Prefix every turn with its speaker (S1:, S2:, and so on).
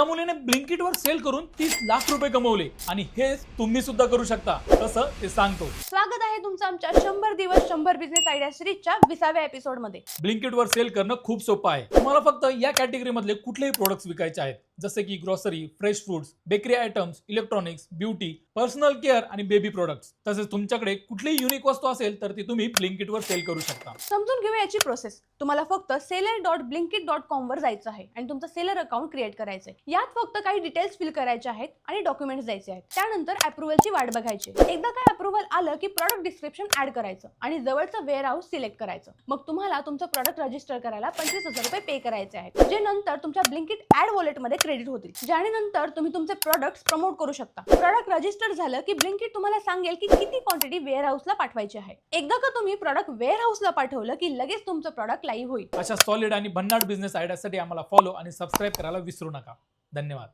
S1: एका मुलीने ब्लिंकिट वर सेल करून तीस लाख रुपये कमवले. आणि हेच तुम्ही सुद्धा करू शकता कसं ते सांगतो.
S2: स्वागत आहे तुमचं आमच्या शंभर दिवस शंभर बिझनेस आयडिया सिरीजच्या विसाव्या एपिसोडमध्ये.
S1: ब्लिंकिट वर सेल करणं खूप सोपं आहे. तुम्हाला फक्त या कॅटेगरी मधले कुठलेही प्रोडक्ट्स विकायचे आहेत. जसे की grocery fresh foods bakery items electronics beauty personal care आणि बेबी प्रोडक्ट्स तसेच तुमच्याकडे कुठलीही युनिक वस्तू असेल तर ती तुम्ही ब्लिंकिट वर सेल करू शकता.
S2: समजून घेऊया याची प्रोसेस तुम्हाला फक्त seller dot Blinkit dot com वर जायचं आहे आणि तुमचं सेलर अकाउंट क्रिएट करायचं आहे. यात फक्त काही डिटेल्स फिल करायचे आहेत आणि डॉक्युमेंट्स द्यायचे आहेत. त्यानंतर अप्रुव्हलची वाट बघायची. एकदा काय अप्रुव्हल आलं की प्रॉडक्ट डिस्क्रिप्शन ऍड करायचं आणि जवळचं वेअर हाऊस सिलेक्ट करायचं. मग तुम्हाला तुमचं प्रॉडक्ट रजिस्टर करायला पंचवीस हजार रुपये पे करायचे आहेत. जे नंतर तुमच्या ब्लिंकिट ऍड वॉलेटमध्ये क्रेडिट होतील. ज्याने नंतर तुम्ही तुमचे प्रॉडक्ट प्रमोट करू शकता. प्रॉडक्ट रजिस्टर झालं की ब्लिंकिट तुम्हाला सांगेल की किती क्वांटिटी वेअर हाऊसला पाठवायची आहे. एकदा का तुम्ही प्रॉडक्ट वेअर हाऊसला पाठवलं की लगेच तुमचं प्रॉडक्ट लाईव्ह होईल.
S1: अशा सॉलिड आणि भन्नाट बिझनेस आयडियासाठी आम्हाला फॉलो आणि सबस्क्राईब करायला विसरू नका. धन्यवाद.